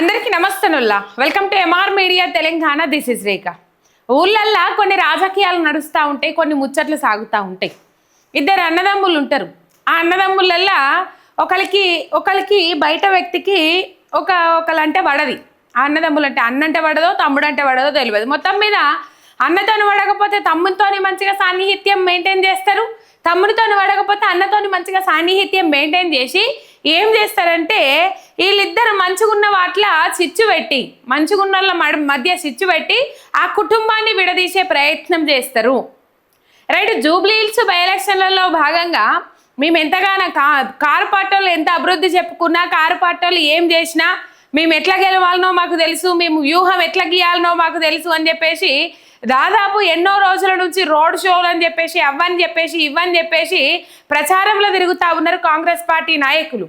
అందరికీ నమస్తనుల్లా welcome to MR media Telangana this is Rekha ఊళ్ళల్లా కొన్ని రాజకీయాలు నడుస్తూ ఉంటాయి కొన్ని ముచ్చట్లు సాగుతూ ఉంటాయి. ఇద్దరు అన్నదమ్ములు ఉంటారు. ఆ అన్నదమ్ములల్లా ఒకరికి ఒకరికి బయట వ్యక్తికి ఒక ఒకలంటే పడది ఆ అన్నదమ్ములు అంటే అన్నంటే పడదో తమ్ముడు అంటే పడదో తెలియదు. మొత్తం మీద అన్నతోని పడకపోతే తమ్ముడితోని మంచిగా సాన్నిహిత్యం మెయింటైన్ చేస్తారు. తమ్ముడితోని పడకపోతే అన్నతోని మంచిగా సాన్నిహిత్యం మెయింటైన్ చేసి ఏం చేస్తారంటే వీళ్ళిద్దరు మంచిగున్న వాట్ల చిచ్చు పెట్టి మంచిగున్న వాళ్ళ మడ- మధ్య చిచ్చు పెట్టి ఆ కుటుంబాన్ని విడదీసే ప్రయత్నం చేస్తారు. రైట్ జూబ్లీ హిల్స్ బై ఎలక్షన్లలో భాగంగా మేము ఎంతగానో కా కారు పాటలు ఎంత అభివృద్ధి చెప్పుకున్నా కారు పాటలు ఏం చేసినా మేము ఎట్లా గెలవాలనో మాకు తెలుసు మేము వ్యూహం ఎట్లా గీయాలనో మాకు తెలుసు అని చెప్పేసి దాదాపు ఎన్నో రోజుల నుంచి రోడ్ షోలు అని చెప్పేసి అవ్వని చెప్పేసి ఇవ్వని చెప్పేసి ప్రచారంలో తిరుగుతూ ఉన్నారు కాంగ్రెస్ పార్టీ నాయకులు.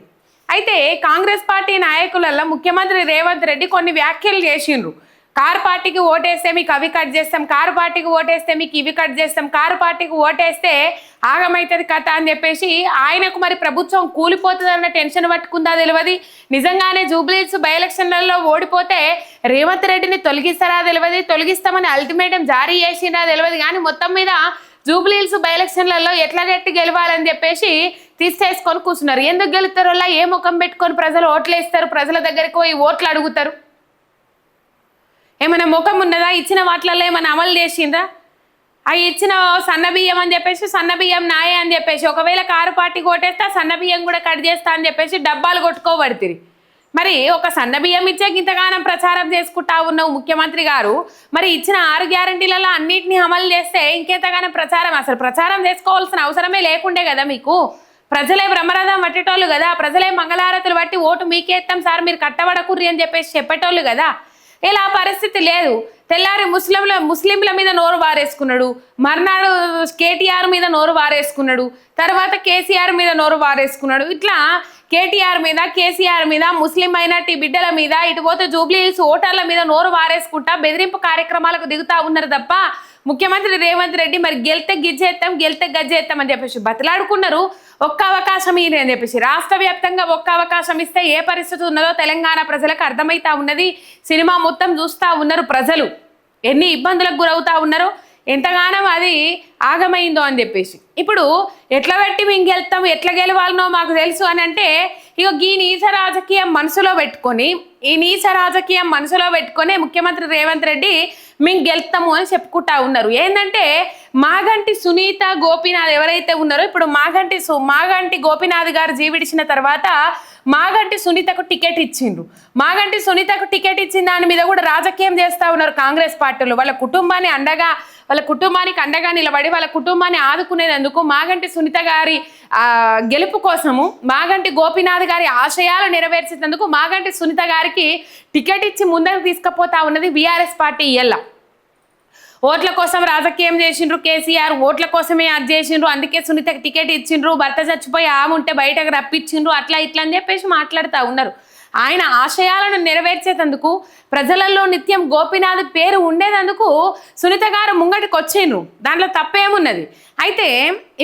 అయితే కాంగ్రెస్ పార్టీ నాయకులలో ముఖ్యమంత్రి రేవంత్ రెడ్డి కొన్ని వ్యాఖ్యలు చేసిండ్రు. కారు పార్టీకి ఓటేస్తే మీకు అవి కట్ చేస్తాం కారు పార్టీకి ఓటేస్తే మీకు ఇవి కట్ చేస్తాం కారు పార్టీకి ఓటేస్తే ఆగమైతుంది కథ అని చెప్పేసి ఆయనకు మరి ప్రభుత్వం కూలిపోతుంది అన్న టెన్షన్ పట్టుకుందా తెలియదు. నిజంగానే జూబ్లీస్ బై ఎలక్షన్లలో ఓడిపోతే రేవంత్ రెడ్డిని తొలగిస్తారా తెలియదు తొలగిస్తామని అల్టిమేటం జారీ చేసిందా తెలియదు. కానీ మొత్తం మీద జూబ్లీహిల్స్ బై ఎలక్షన్లలో ఎట్లా గట్టి గెలవాలని చెప్పేసి తీసేసుకొని కూర్చున్నారు. ఎందుకు గెలుతారో ఏ ముఖం పెట్టుకొని ప్రజలు ఓట్లు వేస్తారు ప్రజల దగ్గరికి పోయి ఓట్లు అడుగుతారు? ఏమైనా ముఖం ఉన్నదా? ఇచ్చిన వాటిలలో ఏమైనా అమలు చేసిందా అవి ఇచ్చిన సన్నబియ్యం అని చెప్పేసి సన్న బియ్యం నాయే అని చెప్పేసి ఒకవేళ కారు పార్టీ కొట్టేస్తే సన్నబియ్యం సన్న బియ్యం కూడా కట్ చేస్తా అని చెప్పేసి డబ్బాలు కొట్టుకోబడుతుంది. మరి ఒక సన్న బియ్యం ఇచ్చే ఇంతగానం ప్రచారం చేసుకుంటా ఉన్న ముఖ్యమంత్రి గారు. మరి ఇచ్చిన ఆరు గ్యారంటీలలో అన్నింటినీ అమలు చేస్తే ఇంకెంతగానం ప్రచారం? అసలు ప్రచారం చేసుకోవాల్సిన అవసరమే లేకుండే కదా మీకు? ప్రజలే బ్రహ్మరథం పట్టేటోళ్ళు కదా. ప్రజలే మంగళారతులు బట్టి ఓటు మీకేస్తాం సార్ మీరు కట్టబడకుర్రి అని చెప్పేసి చెప్పేటోళ్ళు కదా. ఇలా పరిస్థితి లేదు. తెల్లారి ముస్లింల ముస్లింల మీద నోరు వారేసుకున్నాడు. మర్నాడు కేటీఆర్ మీద నోరు వారేసుకున్నాడు. తర్వాత కేసీఆర్ మీద నోరు వారేసుకున్నాడు. ఇట్లా కేటీఆర్ మీద కేసీఆర్ మీద ముస్లిం మైనార్టీ బిడ్డల మీద ఇటు పోతే జూబ్లీ హిల్స్ ఓటర్ల మీద నోరు వారేసుకుంటా బెదిరింపు కార్యక్రమాలకు దిగుతా ఉన్నారు తప్ప ముఖ్యమంత్రి రేవంత్ రెడ్డి మరి గెలితే గిజ్జేస్తాం గెలితే గజ్జేస్తాం అని చెప్పేసి బతిలాడుకున్నారు. ఒక్క అవకాశం ఇది అని చెప్పేసి. రాష్ట్ర వ్యాప్తంగా ఒక్క అవకాశం ఇస్తే ఏ పరిస్థితి ఉన్నదో తెలంగాణ ప్రజలకు అర్థమవుతా ఉన్నది. సినిమా మొత్తం చూస్తూ ఉన్నారు ప్రజలు. ఎన్ని ఇబ్బందులకు గురవుతా ఉన్నారో ఎంతగానో అది ఆగమైందో అని చెప్పేసి. ఇప్పుడు ఎట్లా పెట్టి మేము గెలుస్తాం ఎట్లా గెలవాలనో మాకు తెలుసు అని అంటే ఇక ఈ నీచ రాజకీయం మనసులో పెట్టుకొని ఈ నీచ రాజకీయం మనసులో పెట్టుకొని ముఖ్యమంత్రి రేవంత్ రెడ్డి మేము గెలుస్తాము అని చెప్పుకుంటా ఉన్నారు. ఏంటంటే మాగంటి సునీత గోపీనాథ్ ఎవరైతే ఉన్నారో ఇప్పుడు మాగంటి సు మాగంటి గోపీనాథ్ గారు జీవిడిచిన తర్వాత మాగంటి సునీతకు టికెట్ ఇచ్చిండ్రు. మాగంటి సునీతకు టికెట్ ఇచ్చిన దాని మీద కూడా రాజకీయం చేస్తా ఉన్నారు కాంగ్రెస్ పార్టీలు. వాళ్ళ కుటుంబాన్ని అండగా వాళ్ళ కుటుంబానికి అండగా నిలబడి వాళ్ళ కుటుంబాన్ని ఆదుకునేందుకు మాగంటి సునీత గారి గెలుపు కోసము మాగంటి గోపీనాథ్ గారి ఆశయాలు నెరవేర్చేందుకు మాగంటి సునీత గారికి టికెట్ ఇచ్చి ముందరకు తీసుకుపోతా ఉన్నది బీఆర్ఎస్ పార్టీ ఇయ్యల్లా. ఓట్ల కోసం రాజకీయం చేసిండ్రు కేసీఆర్ ఓట్ల కోసమే అది చేసిండ్రు అందుకే సునీతకి టికెట్ ఇచ్చిండ్రు భర్త చచ్చిపోయి ఆమె ఉంటే బయటకు రప్పించిండ్రు అట్లా ఇట్లా అని చెప్పేసి మాట్లాడుతూ ఉన్నారు. ఆయన ఆశయాలను నెరవేర్చేటందుకు ప్రజలలో నిత్యం గోపీనాథ్ పేరు ఉండేటందుకు సునీత గారు ముంగటికి దాంట్లో తప్పేమున్నది? అయితే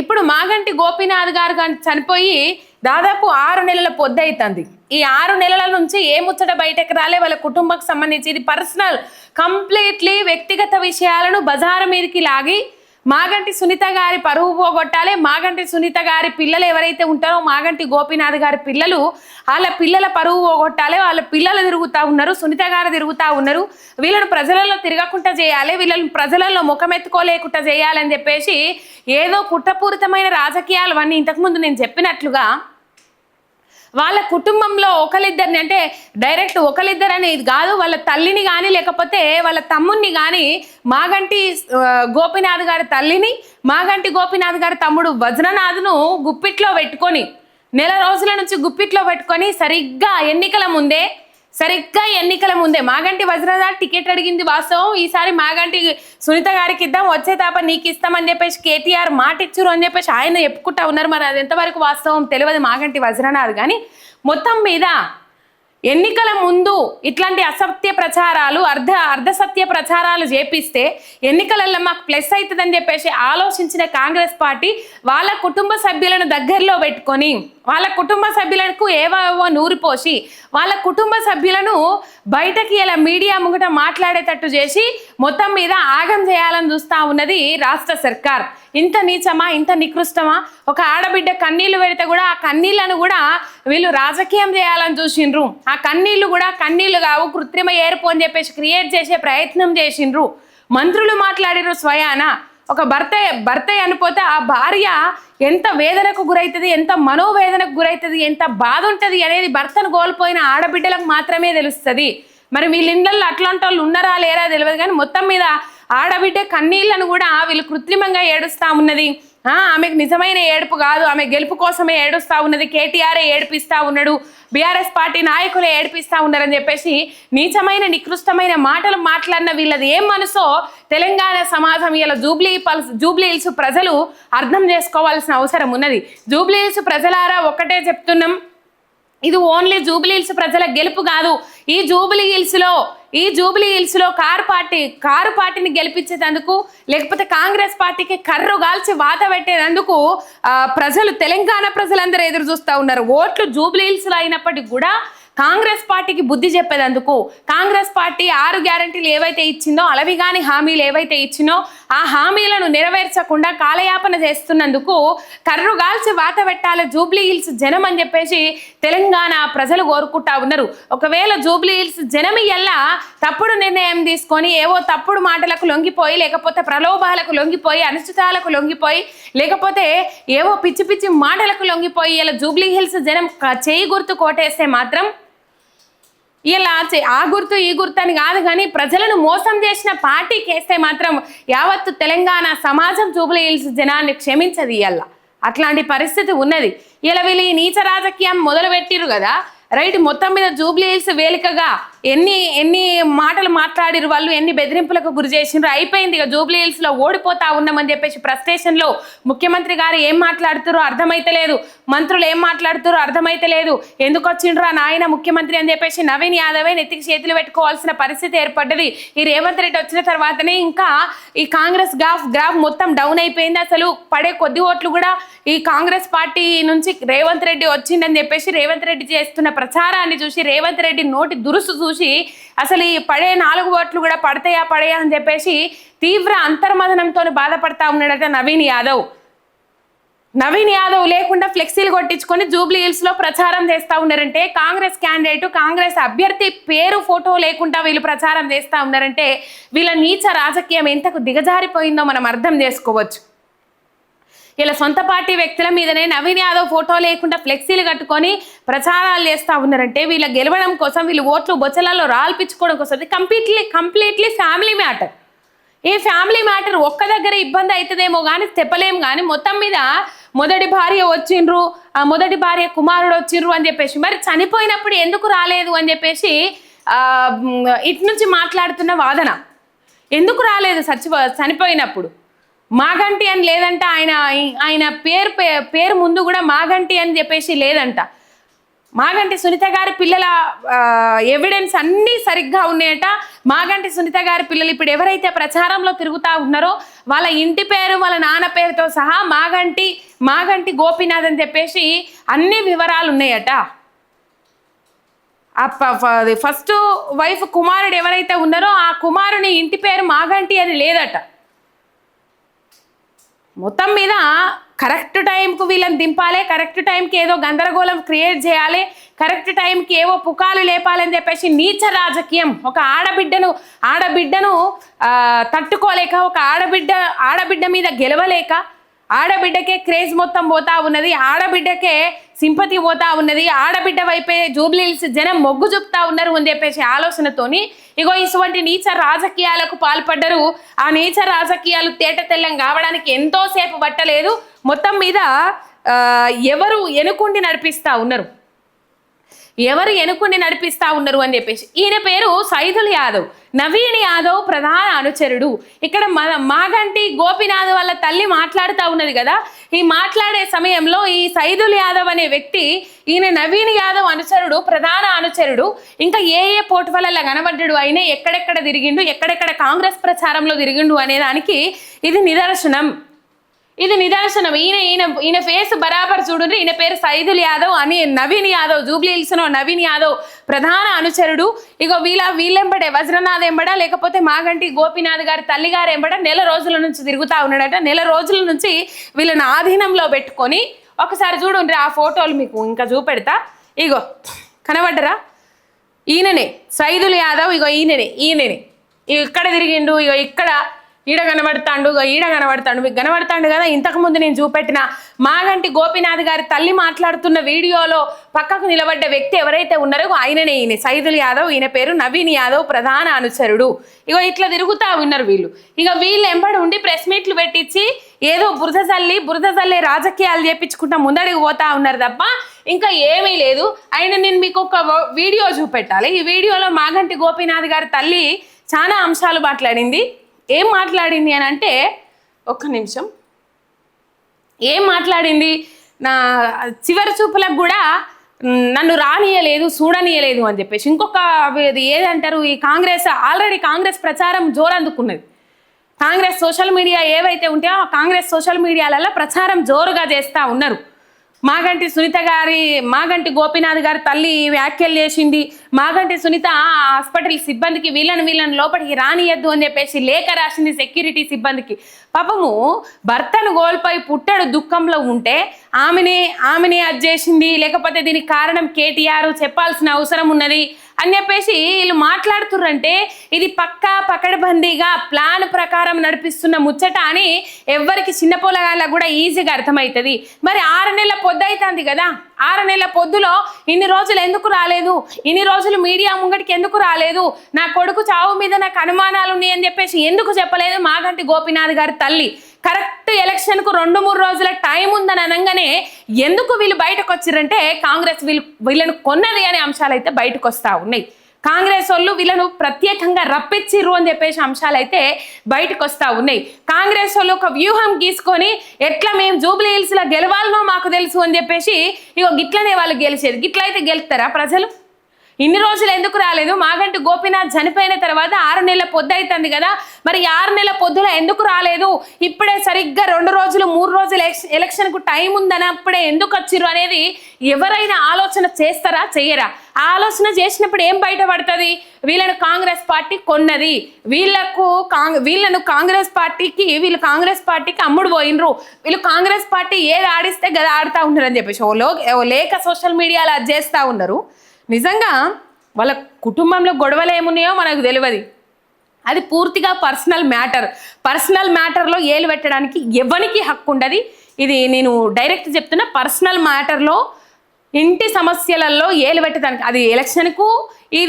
ఇప్పుడు మాగంటి గోపీనాథ్ గారు చనిపోయి దాదాపు ఆరు నెలల పొద్దవుతుంది ఈ ఆరు నెలల నుంచి ఏ ముచ్చట బయటకు రాలే? వాళ్ళ కుటుంబకు సంబంధించి ఇది పర్సనల్ కంప్లీట్లీ వ్యక్తిగత విషయాలను బజారు మీదకి లాగి మాగంటి సునీత గారి పరువు పోగొట్టాలి. మాగంటి సునీత గారి పిల్లలు ఎవరైతే ఉంటారో మాగంటి గోపీనాథ్ గారి పిల్లలు వాళ్ళ పిల్లల పరువు పోగొట్టాలి. వాళ్ళ పిల్లలు తిరుగుతూ ఉన్నారు సునీత గారు తిరుగుతూ ఉన్నారు. వీళ్ళను ప్రజలలో తిరగకుండా చేయాలి. వీళ్ళని ప్రజలలో ముఖమెత్తుకోలేకుండా చేయాలని చెప్పేసి ఏదో కుట్రపూరితమైన రాజకీయాలు అన్నీ ఇంతకుముందు నేను చెప్పినట్లుగా వాళ్ళ కుటుంబంలో ఒకరిద్దరిని అంటే డైరెక్ట్ ఒకరిద్దరు అనేది కాదు వాళ్ళ తల్లిని కానీ లేకపోతే వాళ్ళ తమ్ముణ్ణి కానీ మాగంటి గోపినాథ్ గారి తల్లిని మాగంటి గోపినాథ్ గారి తమ్ముడు వజ్రనాథ్ను గుప్పిట్లో పెట్టుకొని నెల రోజుల నుంచి గుప్పిట్లో పెట్టుకొని సరిగ్గా ఎన్నికల ముందే సరిగ్గా ఎన్నికల ముందే. మాగంటి వజ్రనాథ్ టికెట్ అడిగింది వాస్తవం. ఈసారి మాగంటి సునీత గారికి ఇద్దాం వచ్చే తాప నీకు ఇస్తామని చెప్పేసి కేటీఆర్ మాట ఇచ్చురు అని చెప్పేసి ఆయన చెప్పుకుంటా ఉన్నారు. మరి అది ఎంతవరకు వాస్తవం తెలియదు మాగంటి వజ్రనాథ్ కానీ మొత్తం మీద ఎన్నికల ముందు ఇట్లాంటి అసత్య ప్రచారాలు అర్ధ అర్ధసత్య ప్రచారాలు చేపిస్తే ఎన్నికలలో మాకు ప్లస్ అవుతుందని చెప్పేసి ఆలోచించిన కాంగ్రెస్ పార్టీ వాళ్ళ కుటుంబ సభ్యులను దగ్గరలో పెట్టుకొని వాళ్ళ కుటుంబ సభ్యులకు ఏవేవో నూరిపోసి వాళ్ళ కుటుంబ సభ్యులను బయటకి ఇలా మీడియా ముంగట మాట్లాడేటట్టు చేసి మొత్తం మీద ఆగం చేయాలని చూస్తా ఉన్నది రాష్ట్ర సర్కార్. ఇంత నీచమా? ఇంత నికృష్టమా? ఒక ఆడబిడ్డ కన్నీళ్ళు పెడితే కూడా ఆ కన్నీళ్ళను కూడా వీళ్ళు రాజకీయం చేయాలని చూసిండ్రు. ఆ కన్నీళ్ళు కూడా కన్నీళ్ళు కావు కృత్రిమ ఏర్పు అని చెప్పేసి క్రియేట్ చేసే ప్రయత్నం చేసిండ్రు. మంత్రులు మాట్లాడిరు స్వయానా. ఒక భర్త భర్త అనిపోతే ఆ భార్య ఎంత వేదనకు గురవుతుంది ఎంత మనోవేదనకు గురవుతుంది ఎంత బాధ ఉంటుంది అనేది భర్తను కోల్పోయిన ఆడబిడ్డలకు మాత్రమే తెలుస్తుంది. మరి వీళ్ళ ఇళ్ళల్లో అట్లాంటి వాళ్ళు ఉన్నారా లేరా తెలియదు కానీ మొత్తం మీద ఆడబిడ్డ కన్నీళ్ళను కూడా వీళ్ళు కృత్రిమంగా ఏడుస్తా ఉన్నది. ఆమెకు నిజమైన ఏడుపు కాదు. ఆమె గెలుపు కోసమే ఏడుస్తా ఉన్నది. కేటీఆర్ ఏడిపిస్తా ఉన్నాడు. బీఆర్ఎస్ పార్టీ నాయకులే ఏడిపిస్తా ఉన్నారని చెప్పేసి నీచమైన నికృష్టమైన మాటలు మాట్లాడిన వీళ్ళది ఏం మనసో తెలంగాణ సమాజం ఇలా జూబ్లీ పల్స్ జూబ్లీ హిల్స్ ప్రజలు అర్థం చేసుకోవాల్సిన అవసరం ఉన్నది. జూబ్లీ హిల్స్ ప్రజలారా ఒక్కటే చెప్తున్నాం. ఇది ఓన్లీ జూబిలీ హిల్స్ ప్రజల గెలుపు కాదు. ఈ జూబిలీ హిల్స్లో ఈ జూబిలీ హిల్స్లో కారు పార్టీ కారు పార్టీని గెలిపించేటందుకు లేకపోతే కాంగ్రెస్ పార్టీకి కర్రు గాల్చి వాత పెట్టేటందుకు ప్రజలు తెలంగాణ ప్రజలందరూ ఎదురు చూస్తూ ఉన్నారు. ఓట్లు జూబిలీ హిల్స్లో అయినప్పటికీ కూడా కాంగ్రెస్ పార్టీకి బుద్ధి చెప్పేదందుకు కాంగ్రెస్ పార్టీ ఆరు గ్యారంటీలు ఏవైతే ఇచ్చిందో అలవి కాని హామీలు ఏవైతే ఇచ్చినో ఆ హామీలను నెరవేర్చకుండా కాలయాపన చేస్తున్నందుకు కర్రు గాల్చి వాత పెట్టాలి జూబ్లీ హిల్స్ జనం అని చెప్పేసి తెలంగాణ ప్రజలు కోరుకుంటా ఉన్నారు. ఒకవేళ జూబ్లీ హిల్స్ జనం తప్పుడు నిర్ణయం తీసుకొని ఏవో తప్పుడు మాటలకు లొంగిపోయి లేకపోతే ప్రలోభాలకు లొంగిపోయి అనిశ్చితాలకు లొంగిపోయి లేకపోతే ఏవో పిచ్చి పిచ్చి మాటలకు లొంగిపోయి ఇలా జూబ్లీ హిల్స్ జనం చేయి గుర్తు కోటేస్తే మాత్రం ఇలా చే- ఆ గుర్తు ఈ గుర్తు అని కాదు కానీ ప్రజలను మోసం చేసిన పార్టీకి వేస్తే మాత్రం యావత్తు తెలంగాణ సమాజం జూబ్లీ హిల్స్ జనాన్ని క్షమించదు ఇవాళ అట్లాంటి పరిస్థితి ఉన్నది. ఇలా వీళ్ళు ఈ నీచ రాజకీయం మొదలు పెట్టిరు కదా రైట్ మొత్తం మీద జూబ్లీ హిల్స్ వేలికగా ఎన్ని ఎన్ని మాటలు మాట్లాడిరు వాళ్ళు ఎన్ని బెదిరింపులకు గురి చేసిండ్రు అయిపోయింది ఇక జూబ్లీ హిల్స్లో ఓడిపోతా ఉన్నామని చెప్పేసి ప్రస్టేషన్లో ముఖ్యమంత్రి గారు ఏం మాట్లాడుతారో అర్థమైతలేదు. మంత్రులు ఏం మాట్లాడుతారో అర్థమైతలేదు. ఎందుకు వచ్చిండ్రు ఆ నాయన ముఖ్యమంత్రి అని చెప్పేసి నవీన్ యాదవే నెత్తికి చేతులు పెట్టుకోవాల్సిన పరిస్థితి ఏర్పడ్డది. ఈ రేవంత్ రెడ్డి వచ్చిన తర్వాతనే ఇంకా ఈ కాంగ్రెస్ గ్రాఫ్ గ్రాఫ్ మొత్తం డౌన్ అయిపోయింది. అసలు పడే కొద్ది ఓట్లు కూడా ఈ కాంగ్రెస్ పార్టీ నుంచి రేవంత్ రెడ్డి వచ్చిందని చెప్పేసి రేవంత్ రెడ్డి చేస్తున్న ప్రచారాన్ని చూసి రేవంత్ రెడ్డి నోటి దురుసు చూసి అసలు ఈ పడే నాలుగు ఓట్లు కూడా పడతాయా పడయా అని చెప్పేసి తీవ్ర అంతర్మదనంతో బాధపడతా ఉన్నాడట నవీన్ యాదవ్. నవీన్ యాదవ్ లేకుండా ఫ్లెక్సీలు కొట్టించుకొని జూబ్లీ హిల్స్లో ప్రచారం చేస్తూ ఉన్నారంటే కాంగ్రెస్ క్యాండిడేట్ కాంగ్రెస్ అభ్యర్థి పేరు ఫోటో లేకుండా వీళ్ళు ప్రచారం చేస్తూ ఉన్నారంటే వీళ్ళ నీచ రాజకీయం ఎంతకు దిగజారిపోయిందో మనం అర్థం చేసుకోవచ్చు. ఇలా సొంత పార్టీ వ్యక్తుల మీదనే నవీన్ యాదవ్ ఫోటో లేకుండా ఫ్లెక్సీలు కట్టుకొని ప్రచారాలు చేస్తూ ఉన్నారంటే వీళ్ళ గెలవడం కోసం వీళ్ళు ఓట్లు బొచ్చలలో రాల్పించుకోవడం కోసం. ఇది కంప్లీట్లీ కంప్లీట్లీ ఫ్యామిలీ మ్యాటర్ ఈ ఫ్యామిలీ మ్యాటర్ ఒక్క దగ్గర ఇబ్బంది అవుతుందేమో కానీ తెప్పలేం కానీ మొత్తం మీద మొదటి భార్య వచ్చిండ్రు ఆ మొదటి భార్య కుమారుడు వచ్చిండ్రు అని చెప్పేసి మరి చనిపోయినప్పుడు ఎందుకు రాలేదు అని చెప్పేసి ఇటు నుంచి మాట్లాడుతున్న వాదన. ఎందుకు రాలేదు చచ్చిపో చనిపోయినప్పుడు? మాగంటి అని లేదంట ఆయన ఆయన పేరు పే- పేరు ముందు కూడా మాగంటి అని చెప్పేసి లేదంట. మాగంటి సునీత గారి పిల్లల ఎవిడెన్స్ అన్నీ సరిగ్గా ఉన్నాయట. మాగంటి సునీత గారి పిల్లలు ఇప్పుడు ఎవరైతే ప్రచారంలో తిరుగుతూ ఉన్నారో వాళ్ళ ఇంటి పేరు వాళ్ళ నాన్న పేరుతో సహా మాగంటి మాగంటి గోపీనాథ్ అని చెప్పేసి అన్ని వివరాలు ఉన్నాయట. ఆ ఫస్ట్ వైఫ్ కుమారుడు ఎవరైతే ఉన్నారో ఆ కుమారుని ఇంటి పేరు మాగంటి అని లేదట. మొత్తం మీద కరెక్ట్ టైంకు వీళ్ళని దింపాలి కరెక్ట్ టైంకి ఏదో గందరగోళం క్రియేట్ చేయాలి కరెక్ట్ టైంకి ఏవో పుకాలు లేపాలని చెప్పేసి నీచ రాజకీయం. ఒక ఆడబిడ్డను ఆడబిడ్డను తట్టుకోలేక ఒక ఆడబిడ్డ ఆడబిడ్డ మీద గెలవలేక ఆడబిడ్డకే క్రేజ్ మొత్తం పోతా ఉన్నది ఆడబిడ్డకే సింపతి పోతా ఉన్నది ఆడబిడ్డ వైపే జూబ్లీల్స్ జనం మొగ్గు చూపుతా ఉన్నారు అని చెప్పేసి ఆలోచనతోని ఇగో ఇటువంటి నీచ రాజకీయాలకు పాల్పడ్డరు. ఆ నీచ రాజకీయాలు తేట తెల్లం కావడానికి ఎంతోసేపు పట్టలేదు. మొత్తం మీద ఎవరు ఎనుకుండి నడిపిస్తా ఉన్నారు. ఎవరు ఎనుకుని నడిపిస్తా ఉన్నారు అని చెప్పేసి. ఈయన పేరు సైదుల్ యాదవ్. నవీన్ యాదవ్ ప్రధాన అనుచరుడు. ఇక్కడ మన మాగంటి గోపినాథ్ వాళ్ళ తల్లి మాట్లాడుతూ ఉన్నది కదా. ఈ మాట్లాడే సమయంలో ఈ సైదుల్ యాదవ్ అనే వ్యక్తి ఈయన నవీన్ యాదవ్ అనుచరుడు ప్రధాన అనుచరుడు. ఇంకా ఏ ఏ పోటువల్ల కనబడ్డాడు? అయినా ఎక్కడెక్కడ తిరిగిండు? ఎక్కడెక్కడ కాంగ్రెస్ ప్రచారంలో తిరిగిండు అనే దానికి ఇది నిదర్శనం. ఇది నిదర్శనం. ఈయన ఈయన ఈయన ఫేస్ బరాబర్ చూడండి ఈయన పేరు సైదుల్ యాదవ్ అని నవీన్ యాదవ్ జూబ్లీ హిల్స్లో నవీన్ యాదవ్ ప్రధాన అనుచరుడు. ఇగో వీళ్ళ వీళ్ళెంబడే వజ్రనాథ్ ఎంబడ లేకపోతే మాగంటి గోపీనాథ్ గారి తల్లి గారు ఎంబడ నెల రోజుల నుంచి తిరుగుతా ఉన్నాడట. నెల రోజుల నుంచి వీళ్ళని ఆధీనంలో పెట్టుకొని ఒకసారి చూడండి ఆ ఫోటోలు మీకు ఇంకా చూపెడతా. ఇగో కనబడ్డరా? ఈయననే సైదుల్ యాదవ్ ఇగో ఈయననే ఈయననే. ఇక్కడ తిరిగిండు ఇగో ఇక్కడ ఈడ కనబడతాడు ఈడ కనబడతాడు మీకు కనబడతాండు కదా? ఇంతకుముందు నేను చూపెట్టిన మాగంటి గోపీనాథ్ గారి తల్లి మాట్లాడుతున్న వీడియోలో పక్కకు నిలబడ్డ వ్యక్తి ఎవరైతే ఉన్నారో ఆయననే ఈయన. సైదుల్ యాదవ్ ఈయన పేరు నవీన్ యాదవ్ ప్రధాన అనుచరుడు. ఇగో ఇట్లా తిరుగుతా ఉన్నారు వీళ్ళు. ఇక వీళ్ళు ఎంబడి ఉండి ప్రెస్ మీట్లు పెట్టించి ఏదో బురద చల్లి బురద చల్లే రాజకీయాలు చేపించుకుంటా ముందడికి పోతా ఉన్నారు తప్ప ఇంకా ఏమీ లేదు. ఆయన నేను మీకు ఒక వ- వీడియో చూపెట్టాలి. ఈ వీడియోలో మాగంటి గోపీనాథ్ గారి తల్లి చాలా అంశాలు మాట్లాడింది. ఏం మాట్లాడింది అని అంటే ఒక్క నిమిషం. ఏం మాట్లాడింది? నా చివరి చూపులకు కూడా నన్ను రానియలేదు చూడనియలేదు అని చెప్పేసి. ఇంకొక అది ఏదంటారు? ఈ కాంగ్రెస్ ఆల్రెడీ కాంగ్రెస్ ప్రచారం జోరందుకున్నది కాంగ్రెస్ సోషల్ మీడియా ఏవైతే ఉంటాయో ఆ కాంగ్రెస్ సోషల్ మీడియాలలో ప్రచారం జోరుగా చేస్తూ ఉన్నారు. మాగంటి సునీత గారి మాగంటి గోపీనాథ్ గారి తల్లి వ్యాఖ్యలు చేసింది. మాగంటి సునీత హాస్పిటల్ సిబ్బందికి వీళ్ళని వీళ్ళని లోపలికి రానియద్దు అని చెప్పేసి లేఖ రాసింది సెక్యూరిటీ సిబ్బందికి. పాపము భర్తను గోల్పోయి పుట్టడు దుఃఖంలో ఉంటే ఆమెనే ఆమెనే అది చేసింది. లేకపోతే దీనికి కారణం కేటీఆర్. చెప్పాల్సిన అవసరం ఉన్నది. అని చెప్పేసి వీళ్ళు మాట్లాడుతుర్రంటే ఇది పక్కా పకడబందీగా ప్లాన్ ప్రకారం నడిపిస్తున్న ముచ్చట అని ఎవ్వరికి చిన్న కూడా ఈజీగా అర్థమవుతుంది. మరి ఆరు నెలల పొద్దు అవుతుంది కదా? ఆరు నెలల పొద్దులో ఇన్ని రోజులు ఎందుకు రాలేదు? ఇన్ని రోజులు మీడియా ముంగటికి ఎందుకు రాలేదు? నా కొడుకు చావు మీద నాకు అనుమానాలు ఉన్నాయి అని చెప్పేసి ఎందుకు చెప్పలేదు? మాగంటి గోపినాథ్ గారి తల్లి. కరెక్ట్ ఎలక్షన్కు రెండు మూడు రోజుల టైం ఉందని అనగానే ఎందుకు వీళ్ళు బయటకు వచ్చిరంటే కాంగ్రెస్ వీళ్ళు వీళ్ళను కొన్నది అనే అంశాలు అయితే బయటకు వస్తా ఉన్నాయి. కాంగ్రెస్ వాళ్ళు వీళ్ళను ప్రత్యేకంగా రప్పించిర్రు అని చెప్పేసి అంశాలు అయితే బయటకు వస్తా ఉన్నాయి. కాంగ్రెస్ వాళ్ళు ఒక వ్యూహం గీసుకొని ఎట్లా మేము జూబ్లీ హిల్స్లో గెలవాలనో మాకు తెలుసు అని చెప్పేసి ఇగో గిట్లనే వాళ్ళు గెలిచేది. గిట్లయితే గెలుస్తారా ప్రజలు? ఇన్ని రోజులు ఎందుకు రాలేదు? మాగంటి గోపీనాథ్ చనిపోయిన తర్వాత ఆరు నెలల పొద్దు అవుతుంది కదా. మరి ఆరు నెలల పొద్దులో ఎందుకు రాలేదు? ఇప్పుడే సరిగ్గా రెండు రోజులు మూడు రోజులు ఎలక్షన్కు టైం ఉందన్నప్పుడే ఎందుకు వచ్చిర్రు అనేది ఎవరైనా ఆలోచన చేస్తారా చెయ్యరా? ఆ ఆలోచన చేసినప్పుడు ఏం బయటపడుతుంది వీళ్ళను కాంగ్రెస్ పార్టీ కొన్నది. వీళ్ళకు కాంగ్ వీళ్ళను కాంగ్రెస్ పార్టీకి వీళ్ళు కాంగ్రెస్ పార్టీకి అమ్ముడు పోయినరు. వీళ్ళు కాంగ్రెస్ పార్టీ ఏది ఆడిస్తే గది ఆడుతూ ఉన్నారు అని చెప్పేసి ఓ లో ఓ లేక సోషల్ మీడియాలో అది చేస్తూ ఉన్నారు. నిజంగా వాళ్ళ కుటుంబంలో గొడవలు ఏమున్నాయో మనకు తెలియదు. అది పూర్తిగా పర్సనల్ మ్యాటర్. పర్సనల్ మ్యాటర్లో ఏలు పెట్టడానికి ఎవరికి హక్కు ఉండదు. ఇది నేను డైరెక్ట్ చెప్తున్నా పర్సనల్ మ్యాటర్లో ఇంటి సమస్యలలో ఏలు పెట్టడానికి అది ఎలక్షన్కు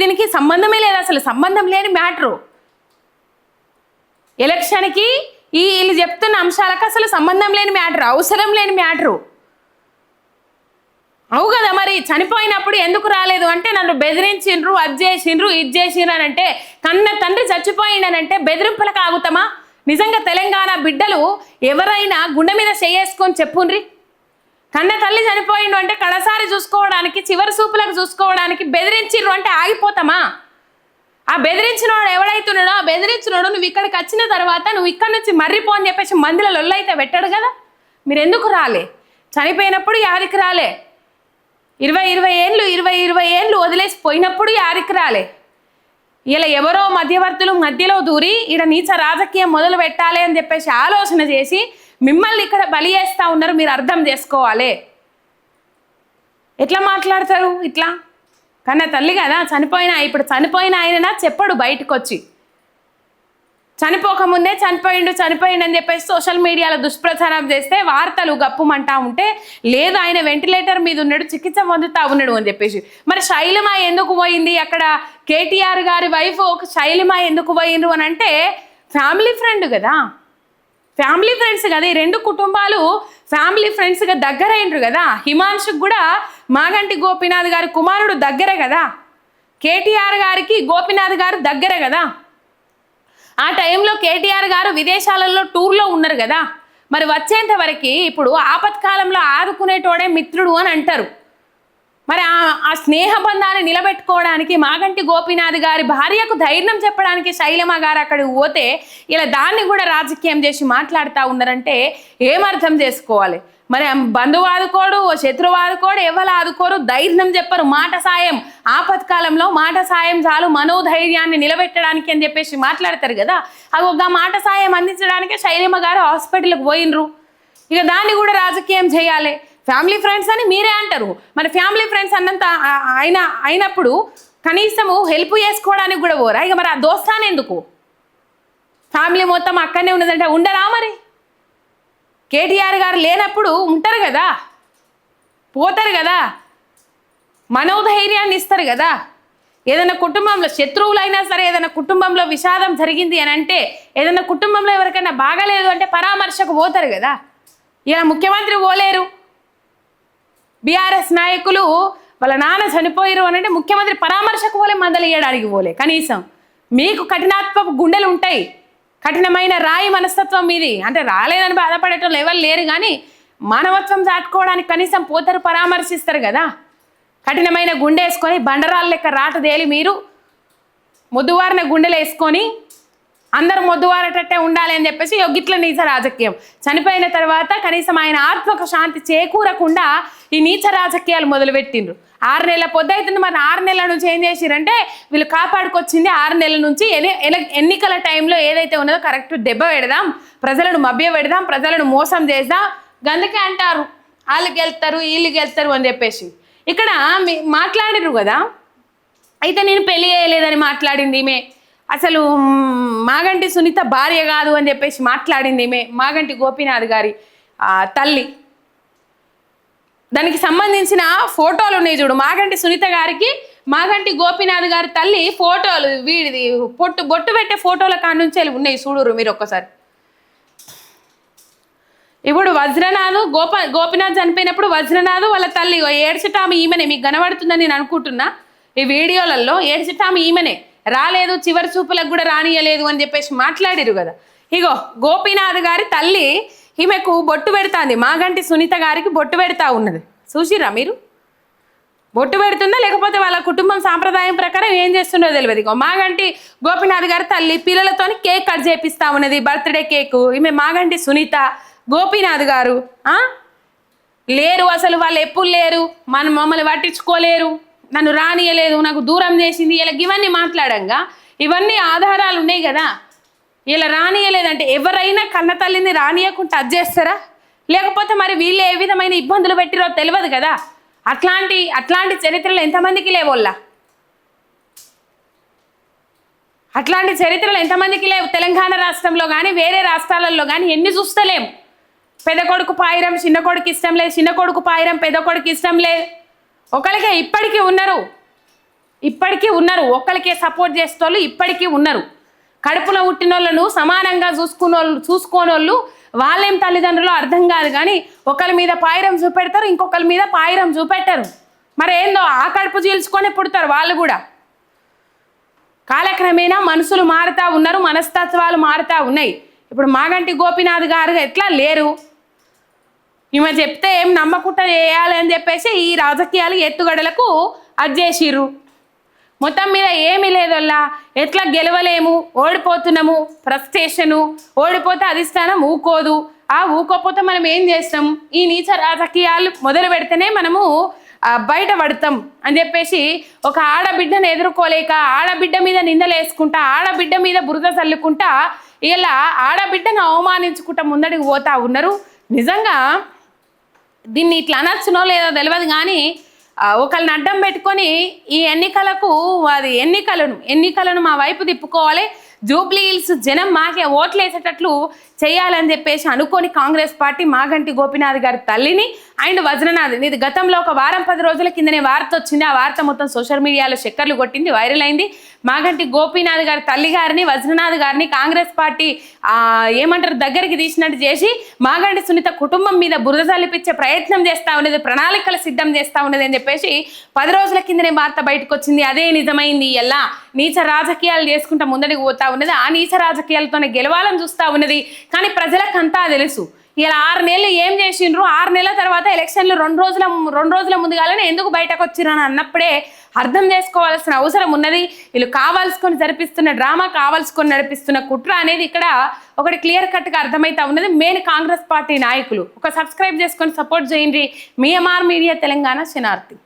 దీనికి సంబంధమే లేదు అసలు. సంబంధం లేని మ్యాటరు. ఎలక్షన్కి ఈ వీళ్ళు చెప్తున్న అంశాలకు అసలు సంబంధం లేని మ్యాటర్ అవసరం లేని మ్యాటరు. అవు కదా మరి చనిపోయినప్పుడు ఎందుకు రాలేదు? అంటే నన్ను బెదిరించిండ్రు అది చేసిండ్రు ఇది చేసిండ్రు అని అంటే కన్న తండ్రి చచ్చిపోయిండనంటే బెదిరింపులకు ఆగుతామా? నిజంగా తెలంగాణ బిడ్డలు ఎవరైనా గుండె మీద చేసుకొని చెప్పుండ్రి? కన్న తల్లి చనిపోయిండు అంటే కడసారి చూసుకోవడానికి చివరి సూపులకు చూసుకోవడానికి బెదిరించిండ్రు అంటే ఆగిపోతామా? ఆ బెదిరించినోడు ఎవడైతున్నాడో ఆ బెదిరించినోడు నువ్వు ఇక్కడికి వచ్చిన తర్వాత నువ్వు ఇక్కడ నుంచి మర్రిపో అని చెప్పేసి మందిలో లొల్లైతే పెట్టాడు కదా? మీరు ఎందుకు రాలే? చనిపోయినప్పుడు యాదికి రాలే. ఇరవై ఇరవై ఏళ్ళు ఇరవై ఇరవై ఏళ్ళు వదిలేసి పోయినప్పుడు యాదికి రాలే. ఇలా ఎవరో మధ్యవర్తులు మధ్యలో దూరి ఈడ నీచ రాజకీయం మొదలు పెట్టాలి అని చెప్పేసి ఆలోచన చేసి మిమ్మల్ని ఇక్కడ బలి చేస్తూ ఉన్నారు మీరు అర్థం చేసుకోవాలి. ఎట్లా మాట్లాడతారు ఇట్లా? కన్నా తల్లి కదా చనిపోయిన ఇప్పుడు చనిపోయిన ఆయన చెప్పడు బయటకు వచ్చి చనిపోకముందే చనిపోయిండు చనిపోయిండు అని చెప్పేసి సోషల్ మీడియాలో దుష్ప్రచారం చేస్తే వార్తలు గప్పుమంటా ఉంటే లేదు ఆయన వెంటిలేటర్ మీద ఉన్నాడు చికిత్స పొందుతా ఉన్నాడు అని చెప్పేసి. మరి శైలిమ ఎందుకు పోయింది అక్కడ? కేటీఆర్ గారి వైఫ్ ఒక శైలిమ ఎందుకు పోయిండ్రు అని అంటే ఫ్యామిలీ ఫ్రెండ్ కదా. ఫ్యామిలీ ఫ్రెండ్స్ కదా ఈ రెండు కుటుంబాలు ఫ్యామిలీ ఫ్రెండ్స్గా దగ్గర అయినరు కదా. హిమాంశుకు కూడా మాగంటి గోపీనాథ్ గారి కుమారుడు దగ్గర కదా. కేటీఆర్ గారికి గోపీనాథ్ గారు దగ్గర కదా. ఆ టైంలో కేటీఆర్ గారు విదేశాలలో టూర్లో ఉన్నారు కదా. మరి వచ్చేంత వరకు ఇప్పుడు ఆపత్కాలంలో ఆదుకునేటోడే మిత్రుడు అని అంటారు. మరి ఆ- స్నేహ బంధాన్ని నిలబెట్టుకోవడానికి మాగంటి గోపీనాథ్ గారి భార్యకు ధైర్యం చెప్పడానికి శైలమ గారు అక్కడికి పోతే ఇలా దాన్ని కూడా రాజకీయం చేసి మాట్లాడుతూ ఉన్నారంటే ఏమర్థం చేసుకోవాలి? మరి బంధువు ఆదుకోడు శత్రువు ఆదుకోడు ఎవరు ఆదుకోరు ధైర్యం చెప్పరు మాట సాయం. ఆపత్కాలంలో మాట సాయం చాలు మనోధైర్యాన్ని నిలబెట్టడానికి అని చెప్పేసి మాట్లాడతారు కదా. అది ఒక మాట సాయం అందించడానికే శైలిమ గారు హాస్పిటల్కి పోయినరు. ఇక దాన్ని కూడా రాజకీయం చేయాలి. ఫ్యామిలీ ఫ్రెండ్స్ అని మీరే అంటారు. మరి ఫ్యామిలీ ఫ్రెండ్స్ అన్నంత అయిన అయినప్పుడు కనీసము హెల్ప్ చేసుకోవడానికి కూడా పోరా? ఇక మరి ఆ దోస్తాను ఎందుకు ఫ్యామిలీ మొత్తం అక్కడనే ఉన్నదంటే ఉండరా మరి? కేటీఆర్ గారు లేనప్పుడు ఉంటారు కదా? పోతారు కదా? మనోధైర్యాన్ని ఇస్తారు కదా? ఏదైనా కుటుంబంలో శత్రువులైనా సరే ఏదైనా కుటుంబంలో విషాదం జరిగింది అని అంటే ఏదైనా కుటుంబంలో ఎవరికైనా బాగాలేదు అంటే పరామర్శకు పోతారు కదా? ఇలా ముఖ్యమంత్రి పోలేరు. బీఆర్ఎస్ నాయకులు వాళ్ళ నాన్న చనిపోయారు అని అంటే ముఖ్యమంత్రి పరామర్శకు పోలే మందలియడానికి పోలే కనీసం. మీకు కఠినాత్మక గుండెలు ఉంటాయి. కఠినమైన రాయి మనస్తత్వం మీది. అంటే రాలేదని బాధపడేటోళ్ళు ఎవరు లేరు కానీ మానవత్వం దాటుకోవడానికి కనీసం పోతారు పరామర్శిస్తారు కదా. కఠినమైన గుండె వేసుకొని బండరాళ్ళ లెక్క రాట తేలి మీరు ముద్దువారిన గుండెలు వేసుకొని అందరు మొద్దువారేటట్టే ఉండాలి అని చెప్పేసి గిట్ల నీచ రాజకీయం. చనిపోయిన తర్వాత కనీసం ఆయన ఆత్మకు శాంతి చేకూరకుండా ఈ నీచ రాజకీయాలు మొదలుపెట్టిండ్రు. ఆరు నెలల పొద్దు మరి ఆరు నెలల నుంచి ఏం చేసిరంటే వీళ్ళు కాపాడుకొచ్చింది ఆరు నెలల నుంచి ఎన్నికల టైంలో ఏదైతే ఉన్నదో కరెక్ట్ దెబ్బ పెడదాం ప్రజలను మభ్య పెడదాం ప్రజలను మోసం చేద్దాం. గందుకే అంటారు. వాళ్ళు గెలుతారు వీళ్ళు గెలుతారు అని చెప్పేసి. ఇక్కడ మీ- మాట్లాడిరు కదా? అయితే నేను పెళ్ళి చేయలేదని మాట్లాడింది ఈమె. అసలు మాగంటి సునీత భార్య కాదు అని చెప్పేసి మాట్లాడింది ఈమె మాగంటి గోపీనాథ్ గారి తల్లి. దానికి సంబంధించిన ఫోటోలు ఉన్నాయి చూడు మాగంటి సునీత గారికి మాగంటి గోపీనాథ్ గారి తల్లి ఫోటోలు వీడిది పొట్టు బొట్టు పెట్టే ఫోటోల కాడ నుంచి ఉన్నాయి చూడురు మీరు ఒక్కసారి. ఇప్పుడు వజ్రనాథ్ గోప గోపినాథ్ చనిపోయినప్పుడు వజ్రనాథ్ వాళ్ళ తల్లి ఏడ్చటామి ఈమెనే మీకు కనబడుతుందని నేను అనుకుంటున్నా ఈ వీడియోలలో ఏడ్చటామి ఈమెనే. రాలేదు చివరి చూపులకు కూడా రానియలేదు అని చెప్పేసి మాట్లాడిరు కదా. ఇగో గోపీనాథ్ గారి తల్లి ఈమెకు బొట్టు పెడతాంది. మాగంటి సునీత గారికి బొట్టు పెడతా ఉన్నది. చూసిరా మీరు? బొట్టు పెడుతుందా లేకపోతే వాళ్ళ కుటుంబం సాంప్రదాయం ప్రకారం ఏం చేస్తుండో తెలియదు. ఇగో మాగంటి గోపీనాథ్ గారి తల్లి పిల్లలతోని కేక్ కట్ చేపిస్తా ఉన్నది బర్త్డే కేక్. ఈమె మాగంటి సునీత గోపీనాథ్ గారు లేరు అసలు వాళ్ళు ఎప్పుడు లేరు? మన మమ్మల్ని పట్టించుకోలేరు. నన్ను రానియలేదు నాకు దూరం చేసింది ఇలా ఇవన్నీ మాట్లాడంగా. ఇవన్నీ ఆధారాలు ఉన్నాయి కదా. ఇలా రానియలేదంటే ఎవరైనా కన్న తల్లిని రానియకుండా అది చేస్తారా? లేకపోతే మరి వీళ్ళు ఏ విధమైన ఇబ్బందులు పెట్టిరో తెలియదు కదా. అట్లాంటి అట్లాంటి చరిత్రలు ఎంతమందికి లేవోళ్ళ అట్లాంటి చరిత్రలు ఎంతమందికి లేవు? తెలంగాణ రాష్ట్రంలో కానీ వేరే రాష్ట్రాలలో కానీ ఎన్ని చూస్తలేం. పెద్ద కొడుకు పాయిరం చిన్న కొడుకు ఇష్టం లేదు చిన్న కొడుకు పాయిరం పెద్ద కొడుకు ఇష్టం లేదు. ఒకరికే ఇప్పటికీ ఉన్నారు. ఇప్పటికీ ఉన్నారు. ఒకరికే సపోర్ట్ చేసేటోళ్ళు ఇప్పటికీ ఉన్నారు. కడుపున పుట్టిన వాళ్ళను సమానంగా చూసుకున్న చూసుకోనోళ్ళు వాళ్ళేం తల్లిదండ్రులు అర్థం కాదు కానీ ఒకరి మీద పాయిరం చూపెడతారు ఇంకొకరి మీద పాయిరం చూపెట్టరు. మరి ఏందో ఆ కడుపు చీల్చుకొని పుడతారు వాళ్ళు కూడా. కాలక్రమేణా మనుషులు మారుతూ ఉన్నారు మనస్తత్వాలు మారుతూ ఉన్నాయి. ఇప్పుడు మాగంటి గోపీనాథ్ గారు ఎట్లా లేరు? ఈమె చెప్తే ఏం నమ్మకుండా చేయాలి అని చెప్పేసి ఈ రాజకీయాలు ఎత్తుగడలకు అజ్జేసిర్రు మొత్తం మీద ఏమీ లేదల్లా. ఎట్లా గెలవలేము ఓడిపోతున్నాము ఫ్రస్ట్రేషను ఓడిపోతే అధిష్టానం ఊకోదు. ఆ ఊకోపోతే మనం ఏం చేస్తాం? ఈ నీచ రాజకీయాలు మొదలు పెడితేనే మనము బయట బయటపడతాం అని చెప్పేసి ఒక ఆడబిడ్డను ఎదుర్కోలేక ఆడబిడ్డ మీద నిందలేసుకుంటా ఆడబిడ్డ మీద బురద చల్లుకుంటా ఇలా ఆడబిడ్డను అవమానించుకుంటా ముందడికి పోతా ఉన్నారు. నిజంగా దీన్ని ఇట్లా అనొచ్చునో లేదో తెలియదు కానీ ఒకళ్ళని అడ్డం పెట్టుకొని ఈ ఎన్నికలకు అది ఎన్నికలను ఎన్నికలను మా వైపు తిప్పుకోవాలి. జూబ్లీ హిల్స్ జనం మాకే ఓట్లు వేసేటట్లు చేయాలని చెప్పేసి అనుకొని కాంగ్రెస్ పార్టీ మాగంటి గోపినాథ్ గారి తల్లిని అండ్ వజ్రనాథ్ ఇది గతంలో ఒక వారం పది రోజుల కిందనే వార్త వచ్చింది. ఆ వార్త మొత్తం సోషల్ మీడియాలో చక్కర్లు కొట్టింది వైరల్ అయింది. మాగంటి గోపీనాథ్ గారి తల్లి గారిని వజ్రనాథ్ గారిని కాంగ్రెస్ పార్టీ ఏమంటారు దగ్గరికి తీసినట్టు చేసి మాగంటి సునీత కుటుంబం మీద బురద చల్లిపించే ప్రయత్నం చేస్తా ఉన్నది ప్రణాళికలు సిద్ధం చేస్తూ ఉన్నది అని చెప్పేసి పది రోజుల కిందనే వార్త బయటకు వచ్చింది అదే నిజమైంది ఎలా? నీచ రాజకీయాలు చేసుకుంటా ముందడికి పోతా ఉన్నది ఆ నీచ రాజకీయాలతోనే గెలవాలని చూస్తూ ఉన్నది. కానీ ప్రజలకంతా తెలుసు ఇలా ఆరు నెలలు ఏం చేసిండ్రు? ఆరు నెలల తర్వాత ఎలక్షన్లు రెండు రోజుల రెండు రోజుల ముందుగానే ఎందుకు బయటకు వచ్చిరని అన్నప్పుడే అర్థం చేసుకోవాల్సిన అవసరం ఉన్నది. వీళ్ళు కావాల్సుకొని జరిపిస్తున్న డ్రామా కావాల్సుకొని నడిపిస్తున్న కుట్ర అనేది ఇక్కడ ఒకటి క్లియర్ కట్గా అర్థమైతా ఉన్నది. మెయిన్ కాంగ్రెస్ పార్టీ నాయకులు. ఒక సబ్స్క్రైబ్ చేసుకొని సపోర్ట్ చేయండి. మీఎంఆర్ మీడియా తెలంగాణ శనార్థి